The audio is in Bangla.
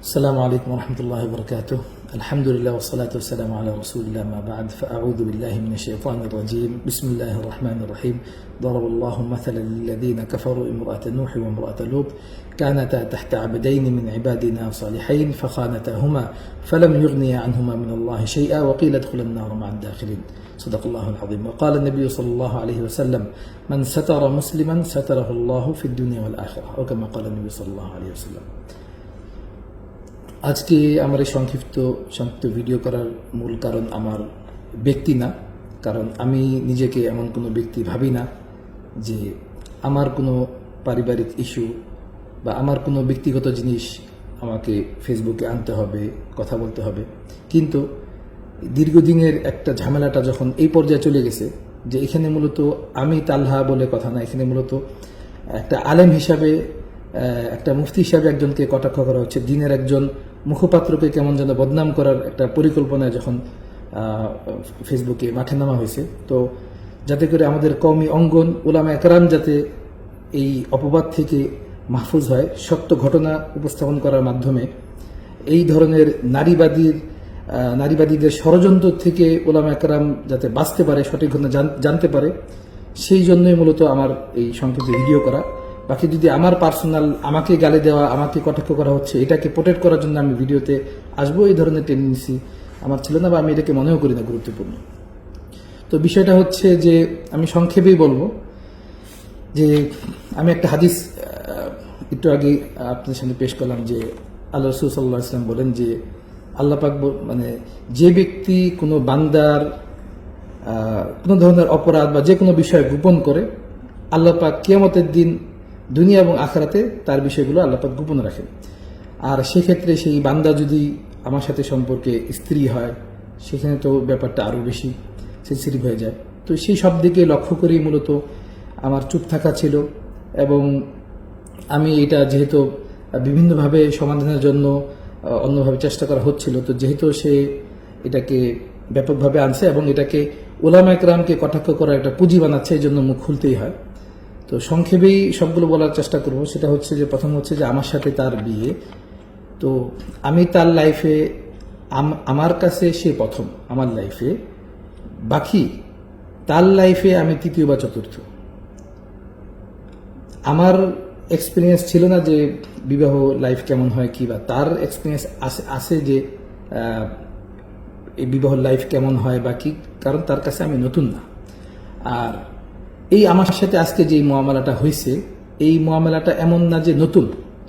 السلام عليكم ورحمة الله وبركاته. الحمد لله والصلاة والسلام على رسول الله ما بعد. فأعوذ بالله من الشيطان الرجيم. بسم الله الرحمن الرحيم. ضرب الله مثلا للذين كفروا امرأة نوح وامرأة لوط كانتا تحت عبدين من عبادنا صالحين فخانتاهما فلم يغنيا عنهما من الله شيئا وقيل ادخلا النار مع الداخلين. صدق الله العظيم. وقال النبي صلى الله عليه وسلم من ستر مسلما ستره الله في الدنيا والآخرة. أو كما قال النبي صلى الله عليه وسلم. আজকে আমার এই সংক্ষিপ্ত সংক্ষিপ্ত ভিডিও করার মূল কারণ আমার ব্যক্তি না। কারণ আমি নিজেকে এমন কোনো ব্যক্তি ভাবি না যে আমার কোনো পারিবারিক ইস্যু বা আমার কোনো ব্যক্তিগত জিনিস আমাকে ফেসবুকে আনতে হবে, কথা বলতে হবে। কিন্তু দীর্ঘদিনের একটা ঝামেলাটা যখন এই পর্যায়ে চলে গেছে যে এখানে মূলত আমি তালহা বলে কথা না, এখানে মূলত একটা আলেম হিসাবে একটা মুফতি হিসাবে একজনকে কটাক্ষ করা হচ্ছে, দিনের একজন মুখপাত্রকে কেমন যেন বদনাম করার একটা পরিকল্পনায় যখন ফেসবুকে মাঠে নামা হয়েছে। তো যাতে করে আমাদের কওমি অঙ্গন ওলামা একরাম যাতে এই অপবাদ থেকে মাহফুজ হয় সত্য ঘটনা উপস্থাপন করার মাধ্যমে এই ধরনের নারীবাদীর নারীবাদীদের ষড়যন্ত্র থেকে ওলামা একরাম যাতে বাঁচতে পারে, সঠিক ঘটনা জান- জানতে পারে, সেই জন্যই মূলত আমার এই সংক্ষিপ্ত ভিডিও করা। বাকি যদি আমার পার্সোনাল আমাকে গালে দেওয়া, আমাকে কটাক্ষ করা হচ্ছে, এটাকে প্রোটেক্ট করার জন্য আমি ভিডিওতে আসব, এই ধরনের টেন্ডেন্সি আমার ছিল না বা আমি এটাকে মনেও করি না গুরুত্বপূর্ণ। তো বিষয়টা হচ্ছে যে, আমি সংক্ষেপেই বলব যে, আমি একটা হাদিস একটু আগে আপনার সামনে পেশ করলাম যে, আল্লাহ রসুল সাল্লাহ ইসলাম বলেন যে, আল্লাহ পাক মানে যে ব্যক্তি কোনো বান্দার কোনো ধরনের অপরাধ বা যে কোনো বিষয় গোপন করে, আল্লাহ পাক কিয়ামতের দিন দুনিয়া এবং আখরাতে তার বিষয়গুলো আল্লাপাক গোপন রাখেন। আর সেক্ষেত্রে সেই বান্দা যদি আমার সাথে সম্পর্কে স্ত্রী হয়, সেখানে তো ব্যাপারটা আরও বেশি সেন্সিটিভ হয়ে যায়। তো সেই সব দিকে লক্ষ্য করেই মূলত আমার চুপ থাকা ছিল এবং আমি এটা যেহেতু বিভিন্নভাবে সমাধানের জন্য অন্যভাবে চেষ্টা করা হচ্ছিল, তো যেহেতু সে এটাকে ব্যাপকভাবে আনছে এবং এটাকে ওলামা একরামকে কটাক্ষ করার একটা পুঁজি বানাচ্ছে, এই জন্য মুখ খুলতেই হয়। তো সংক্ষেপেই সবগুলো বলার চেষ্টা করব। সেটা হচ্ছে যে, প্রথম হচ্ছে যে, আমার সাথে তার বিয়ে। তো আমি তার লাইফে আমার কাছে সে প্রথম আমার লাইফে বাকি, তার লাইফে আমি তৃতীয় বা চতুর্থ। আমার এক্সপিরিয়েন্স ছিল না যে, বিবাহ লাইফ কেমন হয়, কি বা। তার এক্সপিরিয়েন্স আছে আছে যে এই বিবাহ লাইফ কেমন হয় বা কি, কারণ তার কাছে আমি নতুন না। আর এই আমার সাথে আজকে যে মহামেলাটা হয়েছে এই মহামেলাটা এমন না যে নতুন।